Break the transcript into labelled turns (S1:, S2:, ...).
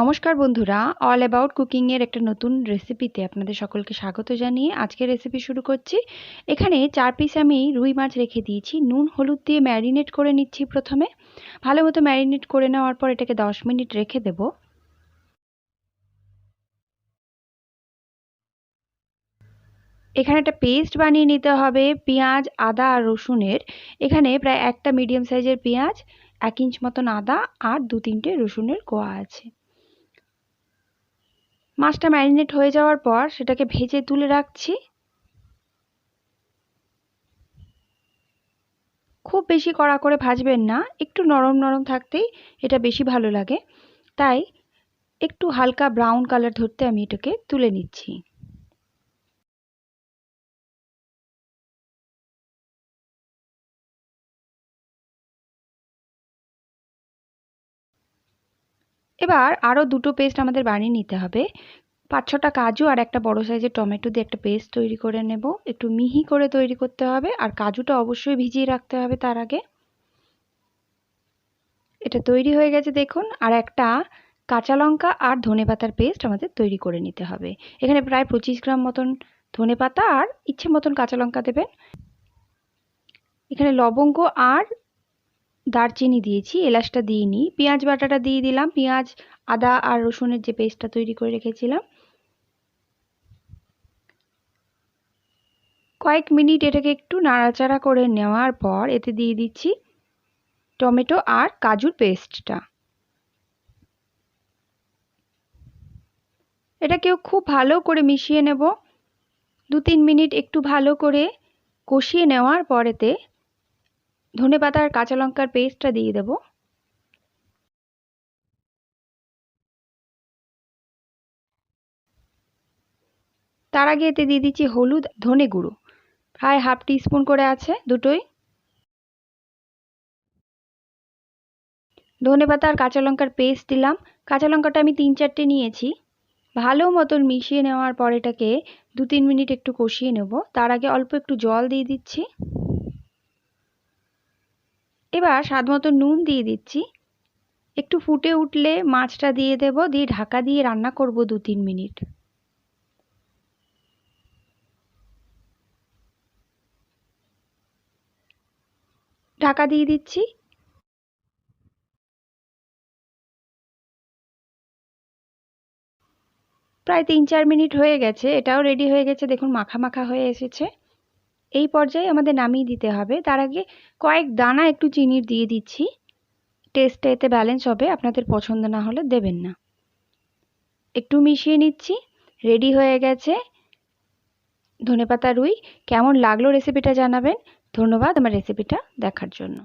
S1: নমস্কার বন্ধুরা all about কুকিংয়ের একটা নতুন রেসিপিতে আপনাদের সকলকে স্বাগত জানিয়ে আজকের রেসিপি শুরু করছি। এখানে চার পিস আমি রুই মাছ রেখে দিয়েছি, নুন, হলুদ দিয়ে ম্যারিনেট করে নিচ্ছি প্রথমে। ভালো মতো ম্যারিনেট করে নেওয়ার পর এটাকে দশ মিনিট রেখে দেব। এখানে একটা পেস্ট বানিয়ে নিতে হবে, পেঁয়াজ, আদা আর রসুনের। এখানে প্রায় একটা মিডিয়াম সাইজের পেঁয়াজ, এক ইঞ্চ মতন আদা আর দু তিনটে রসুনের কোয়া আছে। মাছটা ম্যারিনেট হয়ে যাওয়ার পর সেটাকে ভেজে তুলে রাখছি। খুব বেশি কড়া করে ভাজবেন না, একটু নরম নরম থাকতেই এটা বেশি ভালো লাগে। তাই একটু হালকা ব্রাউন কালার ধরতে আমি এটাকে তুলে নিচ্ছি। এবার আরও দুটো পেস্ট আমাদের বানিয়ে নিতে হবে। পাঁচ ছটা কাজু আর একটা বড় সাইজের টমেটো দিয়ে একটা পেস্ট তৈরি করে নেব। একটু মিহি করে তৈরি করতে হবে আর কাজুটা অবশ্যই ভিজিয়ে রাখতে হবে তার আগে। এটা তৈরি হয়ে গেছে দেখুন। আর একটা কাঁচা লঙ্কা আর ধনে পাতার পেস্ট আমাদের তৈরি করে নিতে হবে। এখানে প্রায় পঁচিশ গ্রাম মতন ধনে পাতা আর ইচ্ছে মতন কাঁচা লঙ্কা দেবেন। এখানে লবঙ্গ আর দারচিনি দিয়েছি, এলাচটা দিইনি, পেঁয়াজ বাটাটা দিয়ে দিলাম, পেঁয়াজ, আদা আর রসুনের যে পেস্টটা তৈরি করে রেখেছিলাম। কয়েক মিনিট এটাকে একটু নাড়াচাড়া করে নেওয়ার পর এতে দিয়ে দিচ্ছি টমেটো আর কাজুর পেস্টটা। এটাকেও খুব ভালো করে মিশিয়ে নেব। দু তিন মিনিট একটু ভালো করে কষিয়ে নেওয়ার পরেতে ধনে পাতা আর কাঁচা লঙ্কার পেস্টটা দিয়ে দেব। তার আগে এতে দিয়ে দিচ্ছি হলুদ ধনে গুঁড়ো। প্রায় হাফ টিস্পুন করে আছে দুটোই। ধনে পাতা আর কাঁচা লঙ্কার পেস্ট দিলাম। কাঁচা লঙ্কাটা আমি তিন চারটে নিয়েছি। ভালো মতন মিশিয়ে নেওয়ার পর এটাকে দু তিন মিনিট একটু কষিয়ে নেব। তার আগে অল্প একটু জল দিয়ে দিচ্ছি। এবার স্বাদ মতো নুন দিয়ে দিচ্ছি। একটু ফুটে উঠলে মাছটা দিয়ে দেব, দিয়ে ঢাকা দিয়ে রান্না করব দু তিন মিনিট। ঢাকা দিয়ে দিচ্ছি। প্রায় তিন চার মিনিট হয়ে গেছে, এটাও রেডি হয়ে গেছে, দেখুন মাখা মাখা হয়ে এসেছে। এই পর্যায়ে আমাদের নামিয়ে দিতে হবে। তার আগে কয়েক দানা একটু চিনির দিয়ে দিচ্ছি। টেস্টে এতে ব্যালেন্স হবে, আপনাদের পছন্দ না হলে দেবেন না। একটু মিশিয়ে নিচ্ছি রেডি হয়ে গেছে। ধনেপাতা রুই, কেমন লাগল রেসিপিটা জানাবেন। ধন্যবাদ আমার রেসিপিটা দেখার জন্য।